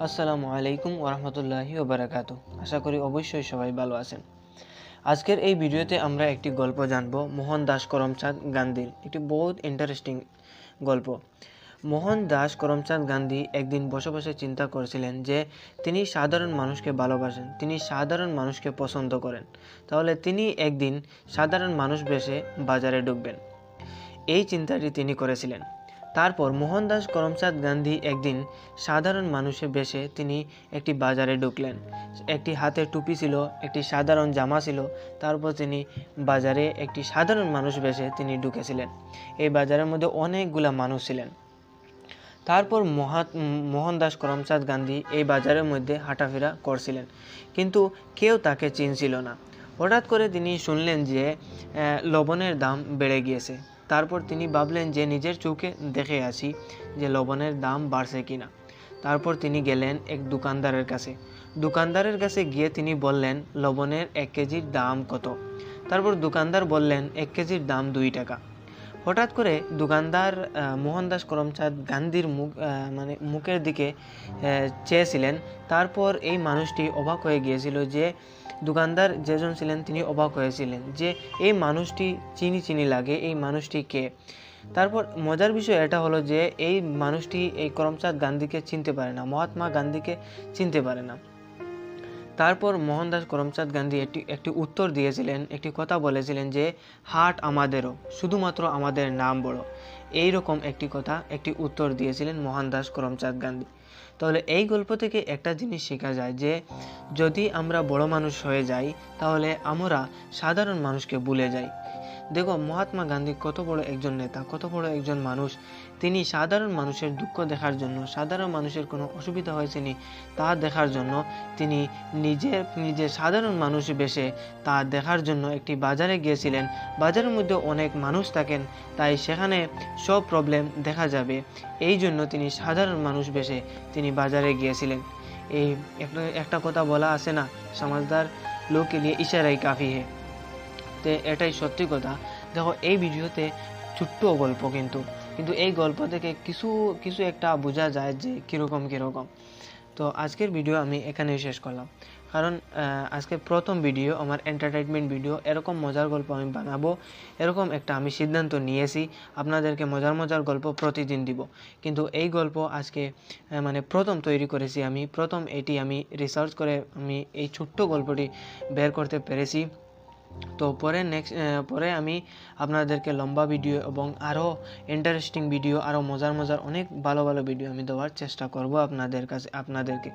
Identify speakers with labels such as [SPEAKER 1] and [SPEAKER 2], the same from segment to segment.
[SPEAKER 1] আসসালামু আলাইকুম ওরহমতুল্লাহি ওবরাকাত আশা করি অবশ্যই সবাই ভালো আছেন। আজকের এই ভিডিওতে আমরা একটি গল্প জানব, মোহন দাস করমচাঁদ গান্ধীর। একটি বহুত ইন্টারেস্টিং গল্প। মোহন দাস করমচাঁদ গান্ধী একদিন বসে বসে চিন্তা করেছিলেন যে, তিনি সাধারণ মানুষকে ভালোবাসেন, তিনি সাধারণ মানুষকে পছন্দ করেন। তাহলে তিনি একদিন সাধারণ মানুষ বেশে বাজারে ঢুকবেন। এই চিন্তাটি তিনি করেছিলেন। তারপর মোহনদাস করমচাঁদ গান্ধী একদিন সাধারণ মানুষে বেশে তিনি একটি বাজারে ঢুকলেন। একটি হাতে টুপি ছিল, একটি সাধারণ জামা ছিল, তারপর তিনি বাজারে একটি সাধারণ মানুষ বেশে তিনি ঢুকেছিলেন। এই বাজারের মধ্যে অনেকগুলা মানুষ ছিলেন। তারপর মহা মোহনদাস করমচাঁদ গান্ধী এই বাজারের মধ্যে হাঁটাফেরা করছিলেন। কিন্তু কেউ তাকে চিনছিল না। হঠাৎ করে তিনি শুনলেন যে লবণের দাম বেড়ে গিয়েছে। তারপর তিনি ভাবলেন যে নিজের চোখে দেখে আসি যে লবণের দাম বাড়ছে কিনা। তারপর তিনি গেলেন এক দোকানদারের কাছে। দোকানদারের কাছে গিয়ে তিনি বললেন, লবণের এক কেজির দাম কত? তারপর দোকানদার বললেন, এক কেজির দাম দুই টাকা। হঠাৎ করে দোকানদার মোহনদাস করমচাঁদ গান্ধীর মুখ মানে মুখের দিকে চেয়েছিলেন। তারপর এই মানুষটি অবাক হয়ে গিয়েছিল যে দোকানদার যেজন ছিলেন তিনি অবাক হয়েছিলেন যে এই মানুষটি চিনি চিনি লাগে, এই মানুষটি কে? তারপর মজার বিষয় এটা হলো যে এই মানুষটি এই করমচাঁদ গান্ধীকে চিনতে পারে না, মহাত্মা গান্ধীকে চিনতে পারে না। তারপর মোহনদাস করমচাঁদ গান্ধী একটি একটি উত্তর দিয়েছিলেন, একটি কথা বলেছিলেন যে হার্ট আমাদেরও, শুধুমাত্র আমাদের নাম বড়। এই রকম একটি কথা, একটি উত্তর দিয়েছিলেন মোহনদাস করমচাঁদ গান্ধী। তাহলে এই গল্প থেকে একটা জিনিস শেখা যায় যে, যদি আমরা বড় মানুষ হয়ে যাই, তাহলে আমরা সাধারণ মানুষকে ভুলে যাই। দেখো, মহাত্মা গান্ধী কত বড় একজন নেতা, কত বড় একজন মানুষ। তিনি সাধারণ মানুষের দুঃখ দেখার জন্য, সাধারণ মানুষের কোনো অসুবিধা হয়েছে নি তা দেখার জন্য তিনি নিজের নিজের সাধারণ মানুষ বেশে তা দেখার জন্য একটি বাজারে গিয়েছিলেন। বাজারের মধ্যে অনেক মানুষ থাকেন, তাই সেখানে সব প্রবলেম দেখা যাবে। এই জন্য তিনি সাধারণ মানুষ বেশে তিনি বাজারে গিয়েছিলেন। এই একটা কথা বলা আছে না, সমাজদার লোক লিয়ে ইশারাই কাফি হে। তো এটাই সত্যি কথা। দেখো, এই ভিডিওতে ছোট্ট গল্প কিন্তু। কিন্তু এই গল্প থেকে কিছু কিছু একটা বোঝা যায় যে কীরকম কীরকম। তো আজকের ভিডিও আমি এখানেই শেষ করলাম। কারণ আজকে প্রথম ভিডিও, আমার এন্টারটেনমেন্ট ভিডিও, এরকম মজার গল্প আমি বানাবো। এরকম একটা আমি সিদ্ধান্ত নিয়েছি, আপনাদেরকে মজার মজার গল্প প্রতিদিন দিব। কিন্তু এই গল্প আজকে মানে প্রথম তৈরি করেছি আমি। প্রথম এটি আমি রিসার্চ করে আমি এই ছোট্ট গল্পটি বের করতে পেরেছি। তো পরে নেক্সট পরে আমি আপনাদেরকে লম্বা ভিডিও এবং আরও ইন্টারেস্টিং ভিডিও আরও মজার মজার অনেক ভালো ভালো ভিডিও আমি দেওয়ার চেষ্টা করব আপনাদের কাছে, আপনাদেরকে।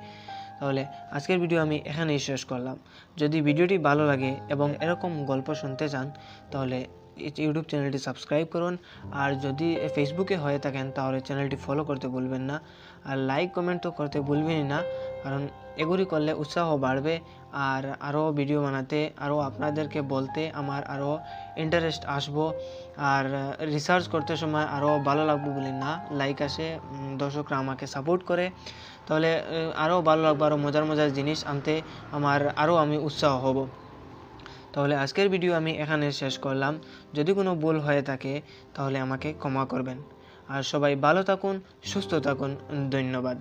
[SPEAKER 1] তাহলে আজকের ভিডিও আমি এখানেই শেষ করলাম। যদি ভিডিওটি ভালো লাগে এবং এরকম গল্প শুনতে চান, তাহলে ইউটিউব চ্যানেলটি সাবস্ক্রাইব করুন। আর যদি ফেসবুকে হয়ে থাকেন, তাহলে চ্যানেলটি ফলো করতে ভুলবেন না। আর লাইক কমেন্ট তো করতে ভুলবেনই না। কারণ এগুলি করলে উৎসাহ বাড়বে। আর আরও ভিডিও বানাতে, আরও আপনাদেরকে বলতে আমার আরও ইন্টারেস্ট আসব। আর রিসার্চ করতে সময় আরও ভালো লাগবে বলে না। লাইক আসে দর্শকরা আমাকে সাপোর্ট করে। তাহলে আরও ভালো লাগবে, আরও মজার মজার জিনিস আনতে। আমার, আরও আমি উৎসাহ হব। তাহলে আজকের ভিডিও আমি এখানে শেষ করলাম। যদি কোনো ভুল হয়ে থাকে, তাহলে আমাকে ক্ষমা করবেন। আর সবাই ভালো থাকুন, সুস্থ থাকুন। ধন্যবাদ।